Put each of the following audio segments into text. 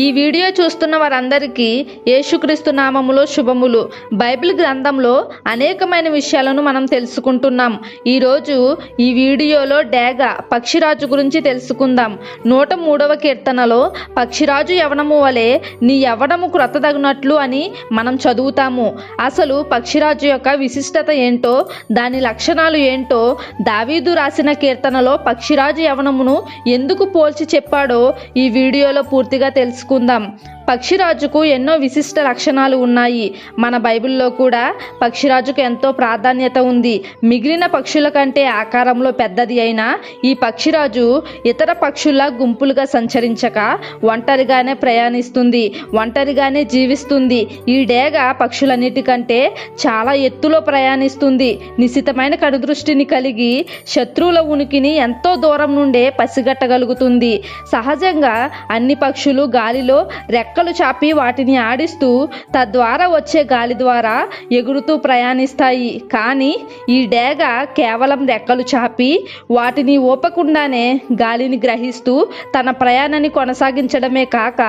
ఈ వీడియో చూస్తున్న వారందరికీ యేసుక్రీస్తు నామములో శుభములు. బైబిల్ గ్రంథంలో అనేకమైన విషయాలను మనం తెలుసుకుంటున్నాం. ఈరోజు ఈ వీడియోలో డేగ పక్షిరాజు గురించి తెలుసుకుందాం. నూట మూడవ కీర్తనలో పక్షిరాజు యవనము వలె నీ యవనము క్రొత్తదగినట్లు అని మనం చదువుతాము. అసలు పక్షిరాజు యొక్క విశిష్టత ఏంటో దాని లక్షణాలు ఏంటో దావీదు రాసిన కీర్తనలో పక్షిరాజు యవనమును ఎందుకు పోల్చి చెప్పాడో ఈ వీడియోలో పూర్తిగా తెలుసు తెలుసుకుందాం పక్షిరాజుకు ఎన్నో విశిష్ట లక్షణాలు ఉన్నాయి. మన బైబిల్లో కూడా పక్షిరాజుకు ఎంతో ప్రాధాన్యత ఉంది. మిగిలిన పక్షుల కంటే ఆకారంలో పెద్దది అయిన ఈ పక్షిరాజు ఇతర పక్షుల గుంపులుగా సంచరించక ఒంటరిగానే ప్రయాణిస్తుంది. ఒంటరిగానే జీవిస్తుంది. ఈ డేగ పక్షులన్నిటికంటే చాలా ఎత్తులో ప్రయాణిస్తుంది. నిశితమైన కనుదృష్టిని కలిగి శత్రువుల ఉనికిని ఎంతో దూరం నుండే పసిగట్టగలుగుతుంది. సహజంగా అన్ని పక్షులు గాలిలో రెక్కలు చాపి వాటిని ఆడిస్తూ తద్వారా వచ్చే గాలి ద్వారా ఎగురుతూ ప్రయాణిస్తాయి. కానీ ఈ డేగ కేవలం రెక్కలు చాపి వాటిని ఊపకుండానే గాలిని గ్రహిస్తూ తన ప్రయాణాన్ని కొనసాగించడమే కాక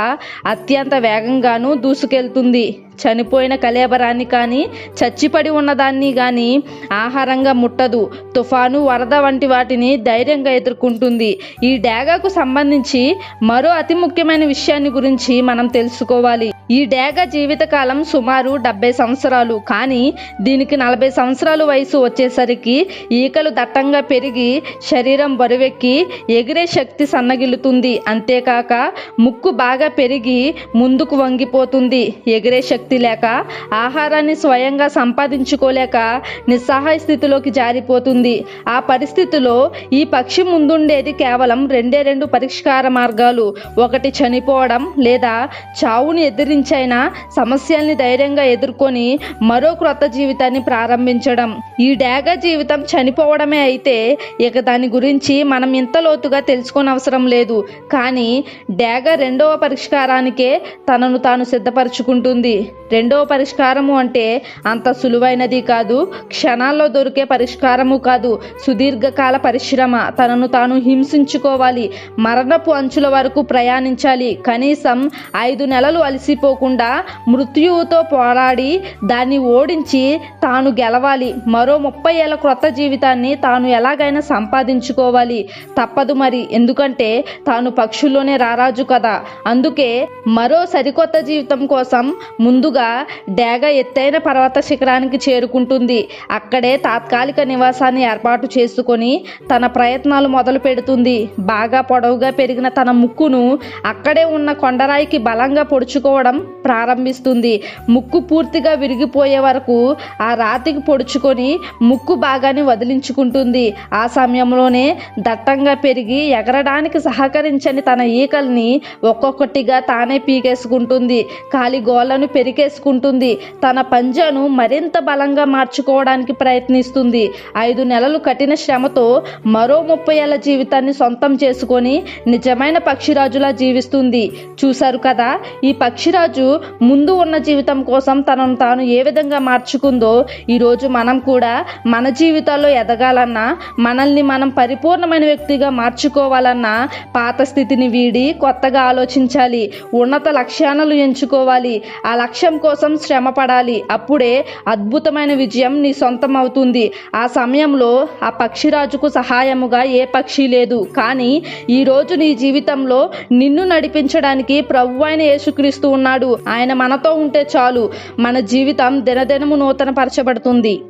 అత్యంత వేగంగానూ దూసుకెళ్తుంది. చనిపోయిన కలేబరాన్ని కానీ చచ్చిపడి ఉన్నదాన్ని కానీ ఆహారంగా ముట్టదు. తుఫాను వరద వంటి వాటిని ధైర్యంగా ఎదుర్కొంటుంది. ఈ డాగాకు సంబంధించి మరో అతి ముఖ్యమైన విషయాన్ని గురించి మనం తెలుసుకోవాలి. ఈ డేగ జీవితకాలం సుమారు డెబ్బై సంవత్సరాలు. కానీ దీనికి నలభై సంవత్సరాల వయసు వచ్చేసరికి ఈకలు దట్టంగా పెరిగి శరీరం బరువెక్కి ఎగిరే శక్తి సన్నగిల్లుతుంది. అంతేకాక ముక్కు బాగా పెరిగి ముందుకు వంగిపోతుంది. ఎగిరే శక్తి లేక ఆహారాన్ని స్వయంగా సంపాదించుకోలేక నిస్సహాయ స్థితిలోకి జారిపోతుంది. ఆ పరిస్థితిలో ఈ పక్షి ముందుండేది కేవలం రెండే రెండు పరిష్కార మార్గాలు. ఒకటి చనిపోవడం లేదా చావుని ఎదిరి నుంచైనా సమస్యల్ని ధైర్యంగా ఎదుర్కొని మరో క్రొత్త జీవితాన్ని ప్రారంభించడం. ఈ డేగ జీవితం చనిపోవడమే అయితే ఇక దాని గురించి మనం ఇంత లోతుగా తెలుసుకోనవసరం లేదు. కానీ డేగ రెండవ పరిష్కారానికే తనను తాను సిద్ధపరచుకుంటుంది. రెండవ పరిష్కారము అంటే అంత సులువైనది కాదు క్షణాల్లో దొరికే పరిష్కారము కాదు. సుదీర్ఘకాల పరిశ్రమ తనను తాను హింసించుకోవాలి. మరణపు అంచుల వరకు ప్రయాణించాలి. కనీసం ఐదు నెలలు అలసిపోకుండా మృత్యువుతో పోరాడి దాన్ని ఓడించి తాను గెలవాలి. మరో ముప్పై ఏళ్ళ క్రొత్త జీవితాన్ని తాను ఎలాగైనా సంపాదించుకోవాలి. తప్పదు మరి. ఎందుకంటే తాను పక్షుల్లోనే రారాజు కదా. అందుకే మరో సరికొత్త జీవితం కోసం ముందుగా డేగ ఎత్తైన పర్వత శిఖరానికి చేరుకుంటుంది. అక్కడే తాత్కాలిక నివాసాన్ని ఏర్పాటు చేసుకొని తన ప్రయత్నాలు మొదలు పెడుతుంది. బాగా పొడవుగా పెరిగిన తన ముక్కును అక్కడే ఉన్న కొండరాయికి బలంగా పొడుచుకోవడం ప్రారంభిస్తుంది. ముక్కు పూర్తిగా విరిగిపోయే వరకు ఆ రాతికి పొడుచుకొని ముక్కు భాగాన్ని వదిలించుకుంటుంది. ఆ సమయంలోనే దట్టంగా పెరిగి ఎగరడానికి సహకరించని తన ఈకల్ని ఒక్కొక్కటిగా తానే పీకేసుకుంటుంది. కాలి గోళ్ళను పెరికేసుకుంటుంది. తన పంజాను మరింత బలంగా మార్చుకోవడానికి ప్రయత్నిస్తుంది. ఐదు నెలలు కఠిన శ్రమతో మరో ముప్పై ఏళ్ళ జీవితాన్ని సొంతం చేసుకొని నిజమైన పక్షిరాజులా జీవిస్తుంది. చూశారు కదా ఈ పక్షిరాజు ముందు ఉన్న జీవితం కోసం తనను తాను ఏ విధంగా మార్చుకుందో ఈరోజు మనం కూడా మన జీవితాల్లో ఎదగాలన్నా మనల్ని మనం పరిపూర్ణమైన వ్యక్తిగా మార్చుకోవాలన్నా పాత స్థితిని వీడి కొత్తగా ఆలోచించాలి ఉన్నత లక్ష్యాలను ఎంచుకోవాలి ఆ లక్ష్యం కోసం శ్రమ పడాలి అప్పుడే అద్భుతమైన విజయం నీ సొంతం అవుతుంది ఆ సమయంలో ఆ పక్షిరాజుకు సహాయముగా ఏ పక్షి లేదు. కానీ ఈరోజు నీ జీవితంలో నిన్ను నడిపించడానికి ప్రభు అయిన యేసుక్రీస్తు ఉన్నాడు. ఆయన మనతో ఉంటే చాలు. మన జీవితం దినదినము నూతన పరచబడుతుంది